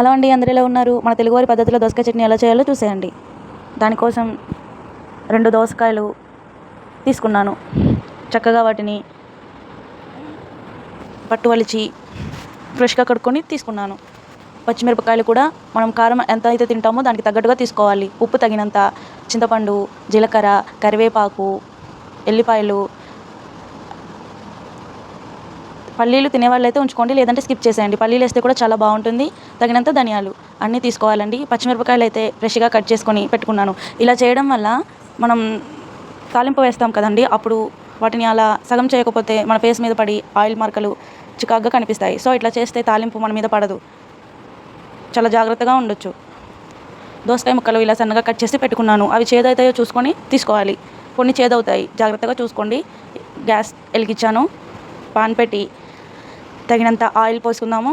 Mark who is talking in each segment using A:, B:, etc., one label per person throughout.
A: Hello అండి అందరిలో ఉన్నారు. మన తెలుగువారి పద్ధతిలో దోసకాయ చట్నీ ఎలా చేయాలో చూసేయండి. దానికోసం రెండు దోసకాయలు తీసుకున్నాను. చక్కగా వాటిని పట్టు వలిచి ఫ్రెష్గా కడుక్కొని తీసుకున్నాను. పచ్చిమిరపకాయలు కూడా మనం కారం ఎంత అయితే తింటామో దానికి తగ్గట్టుగా తీసుకోవాలి. ఉప్పు తగినంత చింతపండు జీలకర్ర కరివేపాకు ఎల్లిపాయలు పల్లీలు తినేవాళ్ళు అయితే ఉంచుకోండి లేదంటే స్కిప్ చేసేయండి. పల్లీలు వేస్తే కూడా చాలా బాగుంటుంది. తగినంత ధనియాలు అన్నీ తీసుకోవాలండి. పచ్చిమిరపకాయలు అయితే ఫ్రెష్గా కట్ చేసుకొని పెట్టుకున్నాను. ఇలా చేయడం వల్ల మనం తాలింపు వేస్తాం కదండి అప్పుడు వాటిని అలా సగం చేయకపోతే మన ఫేస్ మీద పడి ఆయిల్ మార్కలు చికాగ్గా కనిపిస్తాయి. సో ఇట్లా చేస్తే తాలింపు మన మీద పడదు. చాలా జాగ్రత్తగా ఉండొచ్చు. దోసకాయ ముక్కలు ఇలా సన్నగా కట్ చేసి పెట్టుకున్నాను. అవి చేదవుతాయో చూసుకొని తీసుకోవాలి. కొన్ని చేదవుతాయి. జాగ్రత్తగా చూసుకోండి. గ్యాస్ వెలిగించాను. పాన్ పెట్టి తగినంత ఆయిల్ పోసుకుందాము.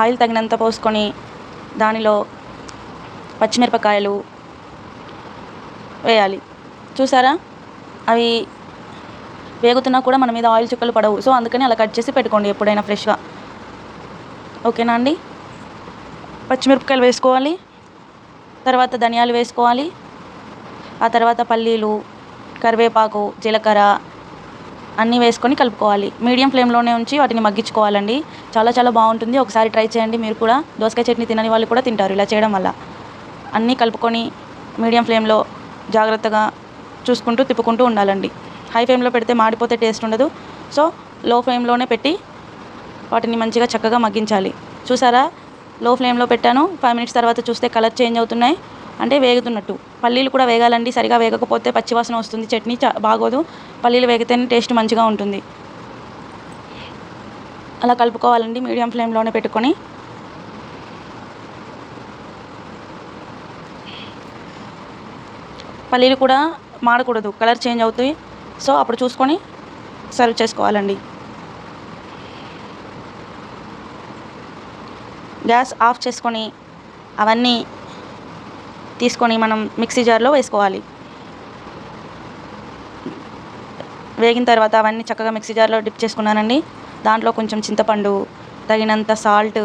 A: ఆయిల్ తగినంత పోసుకొని దానిలో పచ్చిమిరపకాయలు వేయాలి. చూసారా? అవి వేగుతున్నా కూడా మన మీద ఆయిల్ చుక్కలు పడవు. సో అందుకని అలా కట్ చేసి పెట్టుకోండి ఎప్పుడైనా ఫ్రెష్గా. ఓకేనా అండి? పచ్చిమిరపకాయలు వేసుకోవాలి. తర్వాత ధనియాలు వేసుకోవాలి. ఆ తర్వాత పల్లీలు కరివేపాకు జీలకర్ర అన్నీ వేసుకొని కలుపుకోవాలి. మీడియం ఫ్లేమ్లోనే ఉంచి వాటిని మగ్గించుకోవాలండి. చాలా చాలా బాగుంటుంది. ఒకసారి ట్రై చేయండి. మీరు కూడా దోసకాయ చట్నీ తినని వాళ్ళు కూడా తింటారు ఇలా చేయడం వల్ల. అన్నీ కలుపుకొని మీడియం ఫ్లేమ్లో జాగ్రత్తగా చూసుకుంటూ తిప్పుకుంటూ ఉండాలండి. హై ఫ్లేమ్లో పెడితే మాడిపోతే టేస్ట్ ఉండదు. సో లో ఫ్లేమ్లోనే పెట్టి వాటిని మంచిగా చక్కగా మగ్గించాలి. చూసారా? లో ఫ్లేమ్లో పెట్టాను. ఫైవ్ మినిట్స్ తర్వాత చూస్తే కలర్ చేంజ్ అవుతున్నాయి. అంటే వేగుతున్నట్టు. పల్లీలు కూడా వేగాలండి సరిగా వేగకపోతే పచ్చివాసన వస్తుంది చట్నీ చా బాగోదు. పల్లీలు వేగితేనే టేస్ట్ మంచిగా ఉంటుంది. అలా కలుపుకోవాలండి మీడియం ఫ్లేమ్లోనే పెట్టుకొని. పల్లీలు కూడా మాడకూడదు కలర్ చేంజ్ అవుతాయి. సో అప్పుడు చూసుకొని సర్వ్ చేసుకోవాలండి. గ్యాస్ ఆఫ్ చేసుకొని అవన్నీ తీసుకొని మనం మిక్సీ జార్లో వేసుకోవాలి. వేగిన తర్వాత అవన్నీ చక్కగా మిక్సీ జార్లో డిప్ చేసుకున్నానండి. దాంట్లో కొంచెం చింతపండు తగినంత సాల్ట్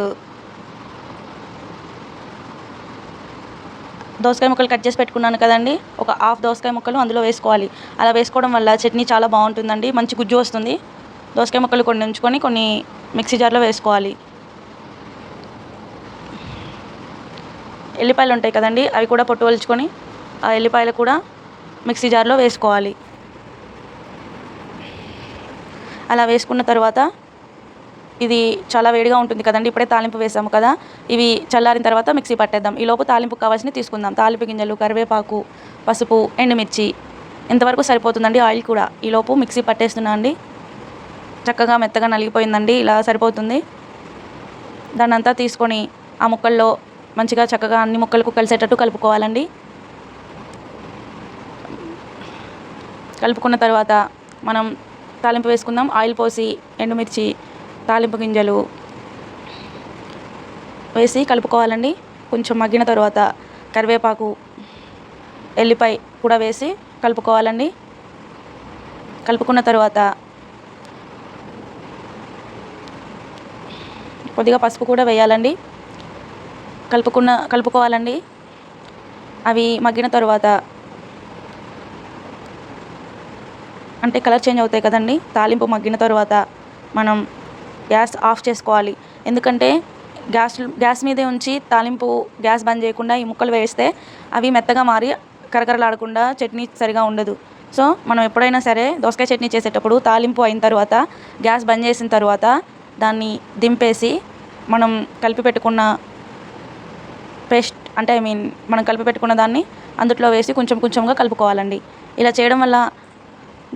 A: దోసకాయ ముక్కలు కట్ చేసి పెట్టుకున్నాను కదండి. ఒక హాఫ్ దోసకాయ ముక్కలు అందులో వేసుకోవాలి. అలా వేసుకోవడం వల్ల చట్నీ చాలా బాగుంటుందండి. మంచి గుజ్జు వస్తుంది. దోసకాయ ముక్కలు కొన్ని ఉంచుకొని కొన్ని మిక్సీ జార్లో వేసుకోవాలి. ఎల్లిపాయలు ఉంటాయి కదండి అవి కూడా పొట్టు వలుచుకొని ఆ ఎల్లిపాయలు కూడా మిక్సీ జార్లో వేసుకోవాలి. అలా వేసుకున్న తర్వాత ఇది చాలా వేడిగా ఉంటుంది కదండి ఇప్పుడే తాలింపు వేసాము కదా ఇవి చల్లారిన తర్వాత మిక్సీ పట్టేద్దాం. ఈలోపు తాలింపు కావాల్సినవి తీసుకుందాం. తాలింపు గింజలు కరివేపాకు పసుపు ఎండుమిర్చి ఇంతవరకు సరిపోతుందండి ఆయిల్ కూడా. ఈలోపు మిక్సీ పట్టేస్తున్నా అండి. చక్కగా మెత్తగా నలిగిపోయిందండి ఇలా సరిపోతుంది. దాన్నంతా తీసుకొని ఆ ముక్కల్లో మంచిగా చక్కగా అన్ని ముక్కలకు కలిసేటట్టు కలుపుకోవాలండి. కలుపుకున్న తర్వాత మనం తాలింపు వేసుకుందాం. ఆయిల్ పోసి ఎండుమిర్చి తాలింపు గింజలు వేసి కలుపుకోవాలండి. కొంచెం మగ్గిన తర్వాత కరివేపాకు ఎల్లిపాయ కూడా వేసి కలుపుకోవాలండి. కలుపుకున్న తర్వాత కొద్దిగా పసుపు కూడా వేయాలండి. కలుపుకున్న కలుపుకోవాలండి. అవి మగ్గిన తర్వాత అంటే కలర్ చేంజ్ అవుతాయి కదండి. తాలింపు మగ్గిన తర్వాత మనం గ్యాస్ ఆఫ్ చేసుకోవాలి. ఎందుకంటే గ్యాస్ గ్యాస్ మీదే ఉంచి తాలింపు గ్యాస్ బంద్ చేయకుండా ఈ ముక్కలు వేస్తే అవి మెత్తగా మారి కరకరలాడకుండా చట్నీ సరిగా ఉండదు. సో మనం ఎప్పుడైనా సరే దోసకాయ చట్నీ చేసేటప్పుడు తాలింపు అయిన తర్వాత గ్యాస్ బంద్ చేసిన తర్వాత దాన్ని దింపేసి మనం కలిపి పెట్టుకున్న పేస్ట్ అంటే ఐ మీన్ మనం కలిపి పెట్టుకున్న దాన్ని అందుట్లో వేసి కొంచెం కొంచెంగా కలుపుకోవాలండి. ఇలా చేయడం వల్ల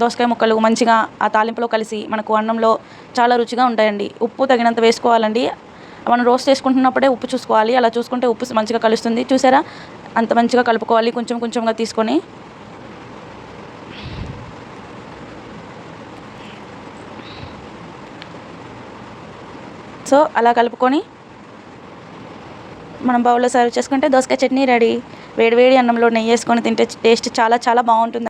A: దోసకాయ ముక్కలు మంచిగా ఆ తాలింపులో కలిసి మనకు అన్నంలో చాలా రుచిగా ఉంటాయండి. ఉప్పు తగినంత వేసుకోవాలండి. మనం రోస్ట్ చేసుకుంటున్నప్పుడే ఉప్పు చూసుకోవాలి. అలా చూసుకుంటే ఉప్పు మంచిగా కలుస్తుంది. చూసారా? అంత మంచిగా కలుపుకోవాలి. కొంచెం కొంచెంగా తీసుకొని. సో అలా కలుపుకొని మనం బౌల్లో సర్వ్ చేసుకుంటే దోసకాయ చట్నీ రెడీ. వేడి వేడి అన్నంలో నెయ్యి వేసుకొని తింటే టేస్ట్ చాలా చాలా బాగుంటుంది.